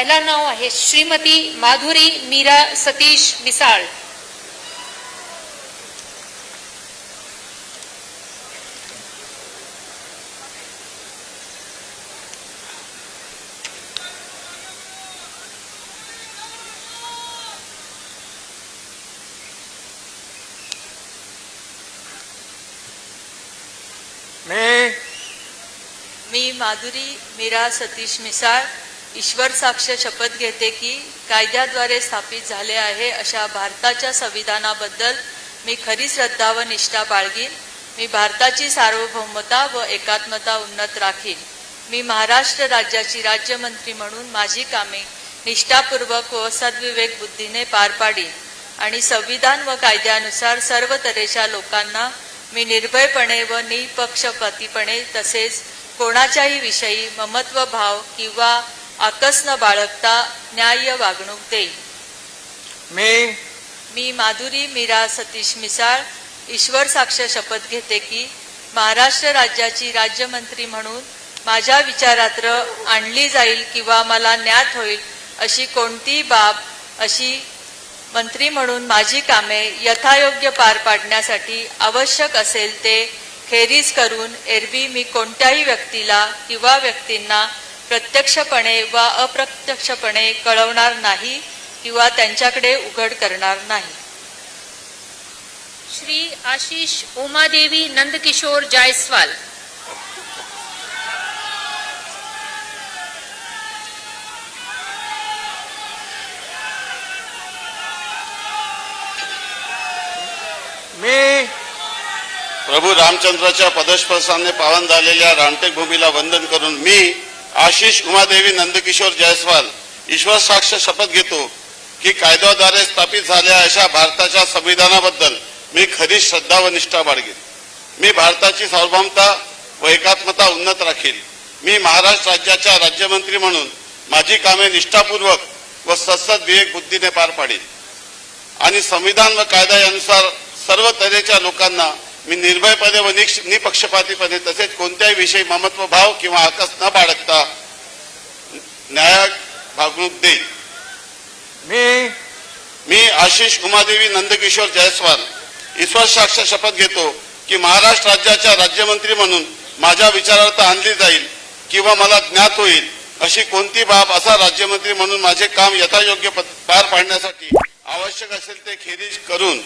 पहिला नाव आहे श्रीमती माधुरी मीरा सतीश मिसाळ. मी मी माधुरी मीरा सतीश मिसाळ. ईश्वर साक्ष शपथ घेते की कायद्याद्वारे स्थापित झाले आहे अशा भारताच्या संविधानाबद्दल मी खरी श्रद्धा व निष्ठा बाळगीन. मी भारताची सार्वभौमता व एकात्मता उन्नत राखीन. मी महाराष्ट्र राज्याची राज्यमंत्री म्हणून माझी कामे निष्ठापूर्वक व सद्विवेक बुद्धीने पार पाडीन. आणि संविधान व कायद्यानुसार सर्व तऱ्हेच्या लोकांना मी निर्भयपणे व निपक्षपातीपणे तसेच कोणाच्याही विषयी ममत्व भाव किंवा आकस न बाळगता न्याय्य वागणूक देईन मी मी माधुरी मीरा सतीश मिसाळ ईश्वर साक्ष शपथ घेते की महाराष्ट्र राज्याची राज्यमंत्री म्हणून माझ्या विचारात्र आणली जाईल किंवा मला ज्ञात होईल अशी कोणतीही बाब अशी मंत्री म्हणून माझी कामे यथायोग्य पार पाडण्यासाठी आवश्यक असेल ते खेरीज करून एरवी मी कोणत्याही व्यक्तीला किंवा व्यक्तींना प्रत्यक्षपणे वा अप्रत्यक्षपणे कळवणार नाही किंवा त्यांच्याकडे उघड करणार नाही. श्री आशिष उमादेवी नंदकिशोर जायस्वाल. मी प्रभू रामचंद्राच्या पदस्पर्शाने पावन झालेल्या रामटेक भूमीला वंदन करून मी आशिष उमादेवी नंदकिशोर जयस्वाल ईश्वर साक्ष शपथ घेतो की कायद्याद्वारे स्थापित झाल्या अशा भारताच्या संविधानाबद्दल मी खरी श्रद्धा व निष्ठा बाळगेन. मी भारताची सार्वभौमता व एकात्मता उन्नत राखील. मी महाराष्ट्र राज्याच्या राज्यमंत्री म्हणून माझी कामे निष्ठापूर्वक व सत्सद विवेक बुद्धीने पार पाडेन. आणि संविधान व कायदा यानुसार सर्व तऱ्हेच्या लोकांना मी निर्भयपणे व निक्ष- निपक्षपातीपणे तसेच कोणत्याही विषयी ममत्व भाव किंवा आकस न बाळगता न्याय वागणूक देईन. मी मी आशिष उमादेवी नंदकिशोर जयस्वाल ईश्वर साक्ष शपथ घेतो की महाराष्ट्र राज्याच्या राज्यमंत्री म्हणून माझ्या विचारार्थ आणली जाईल किंवा मला ज्ञात होईल अशी कोणती बाब असा राज्यमंत्री म्हणून माझे काम यथायोग्य पद- पार पाडण्यासाठी आवश्यक असेल ते खेरीज करून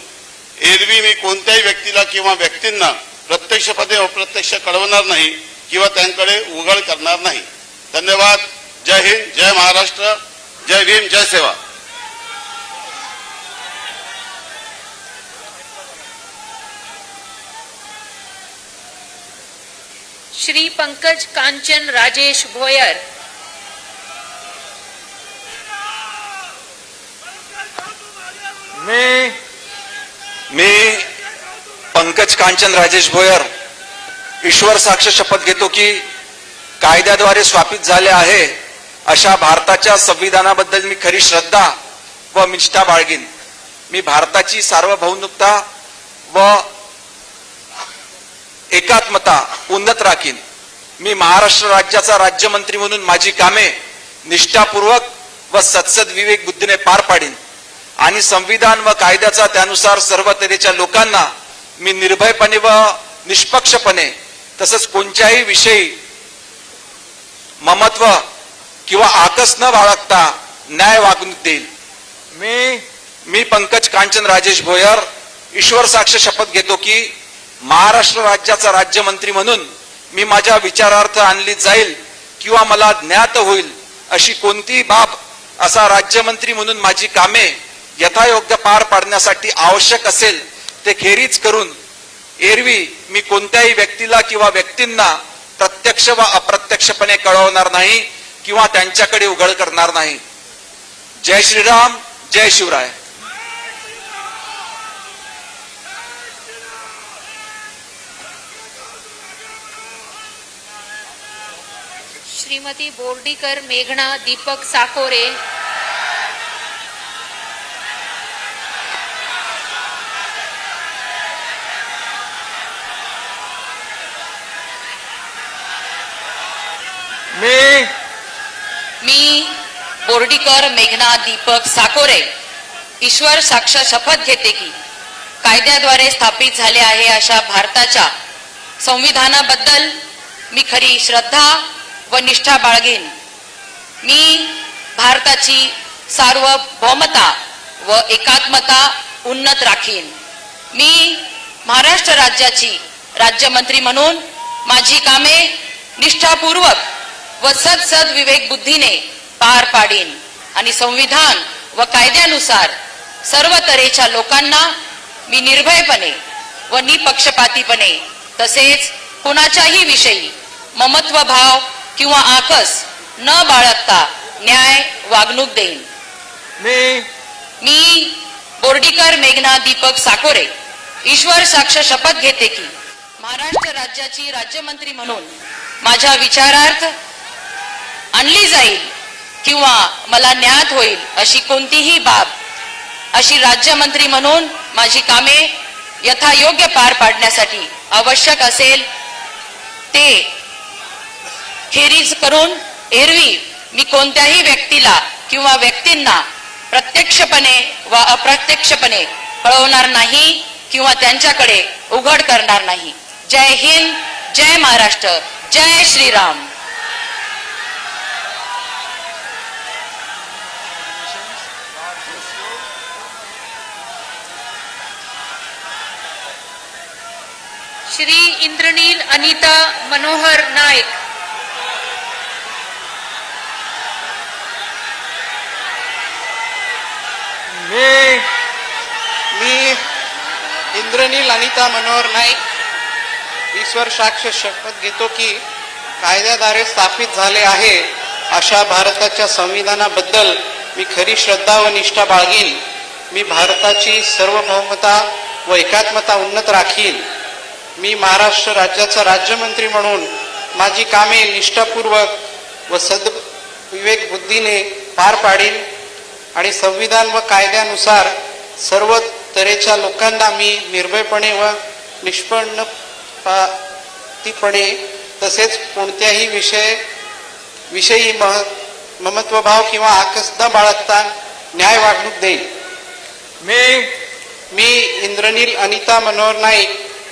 एरवी मी कोणत्याही व्यक्तीला किंवा व्यक्तींना प्रत्यक्षपणे अप्रत्यक्ष कळवणार नाही किंवा त्यांकडे उघड करणार नाही. धन्यवाद. जय हिंद जय महाराष्ट्र. जय भीम जय सेवा. श्री पंकज कांचन राजेश भोयर. मी मी पंकज कांचन राजेश भोयर ईश्वर साक्ष शपथ घेतो की कायद्याद्वारे स्थापित झाले आहे अशा भारताच्या संविधानाबद्दल मी खरी श्रद्धा व निष्ठा बाळगीन. मी भारताची सार्वभौमिकता व एकात्मता उन्नत राखीन. मी महाराष्ट्र राज्याचा राज्यमंत्री म्हणून माझी कामे निष्ठापूर्वक व सत्सद विवेक बुद्धीने पार पाडीन. आणि संविधान व कायद्याचा त्यानुसार सर्व तऱ्हेच्या लोकांना मी निर्भयपणे व निष्पक्षपणे तसंच कोणत्याही विषयी ममत्व किंवा आकस न बाळगता न्याय वागणूक देईल. मी मी पंकज कांचन राजेश भोयर ईश्वर साक्ष शपथ घेतो की महाराष्ट्र राज्याचा राज्यमंत्री म्हणून मी माझ्या विचारार्थ आणली जाईल किंवा मला ज्ञात होईल अशी कोणतीही बाब असा राज्यमंत्री म्हणून माझी कामे यथायोग्य पार पाडण्यासाठी आवश्यक असेल ते खेरीज करून एरवी मी कोणत्याही व्यक्तीला किंवा व्यक्तींना प्रत्यक्ष व अप्रत्यक्षपणे कळवणार नाही किंवा त्यांच्याकडे उघड करणार नाही. जय श्रीराम जय शिवराय. श्रीमती बोर्डीकर मेघना दीपक साकोरे. मी मी बोर्डीकर मेघना दीपक साकोरे ईश्वर साक्ष शपथ घेते की कायद्याद्वारे स्थापित झाले आहे अशा भारताच्या संविधानाबद्दल मी खरी श्रद्धा व निष्ठा बाळगेन. मी भारताची सार्वभौमता व एकात्मता उन्नत राखीन. मी महाराष्ट्र राज्याची राज्यमंत्री म्हणून माझी कामे निष्ठापूर्वक व सदसद विवेक बुद्धीने पार पाडीन. आणि संविधान व कायद्यानुसार सर्व तऱ्हेच्या लोकांना मी निर्भयपणे व निपक्षपातीपणे तसेच कुणाच्याही विषयी ममत्व भाव किंवा आकस न बाळगता न्याय वागणूक देईन. मी मी बोर्डीकर मेघना दीपक साकोरे ईश्वर साक्ष शपथ घेते की महाराष्ट्र राज्याची राज्यमंत्री म्हणून माझ्या विचारार्थ आणली जाईल किंवा मला ज्ञात होईल अशी कोणतीही बाब अशी राज्यमंत्री म्हणून माझी कामे यथायोग्य पार पाडण्यासाठी आवश्यक असेल ते खेरीज करून एरवी मी कोणत्याही व्यक्तीला किंवा व्यक्तींना प्रत्यक्षपणे व अप्रत्यक्षपणे कळवणार नाही किंवा त्यांच्याकडे उघड करणार नाही. जय हिंद जय महाराष्ट्र जय श्रीराम. श्री इंद्रनील अनिता मनोहर नाईक मी मी इंद्रनील अनिता मनोहर नाईक ईश्वर साक्ष शपथ घेतो की कायद्याद्वारे स्थापित झाले आहे अशा भारताच्या संविधानाबद्दल मी खरी श्रद्धा व निष्ठा बाळगीन. मी भारताची सर्वभौमता व एकात्मता उन्नत राखीन. मी महाराष्ट्र राज्याचा राज्यमंत्री म्हणून माझी कामे निष्ठापूर्वक व सद विवेक बुद्धीने पार पाडीन आणि संविधान व कायद्यानुसार सर्व तऱ्हेच्या लोकांना मी निर्भयपणे व निष्पन्नपणे तसेच कोणत्याही विषय विषयी मह ममत्वभाव किंवा आकस न बाळगता न्याय वागणूक देईन. मी मी इंद्रनील अनिता मनोहर नाईक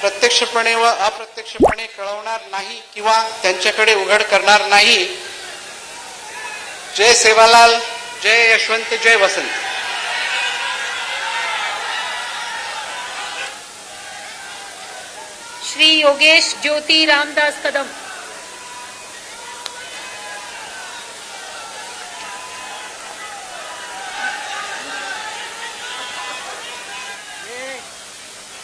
प्रत्यक्षपणे व अप्रत्यक्षपणे कळवणार नाही किंवा त्यांच्याकडे उघड करणार नाही. जय सेवालाल जय यशवंत जय वसंत. श्री योगेश ज्योती रामदास कदम.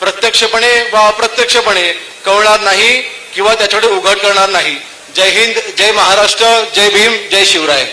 प्रत्यक्षपणे वा अप्रत्यक्षपणे कळणार नाही किंवा त्याच्याकडे उघड करणार नाही. जय हिंद जय महाराष्ट्र जय भीम जय शिवराय.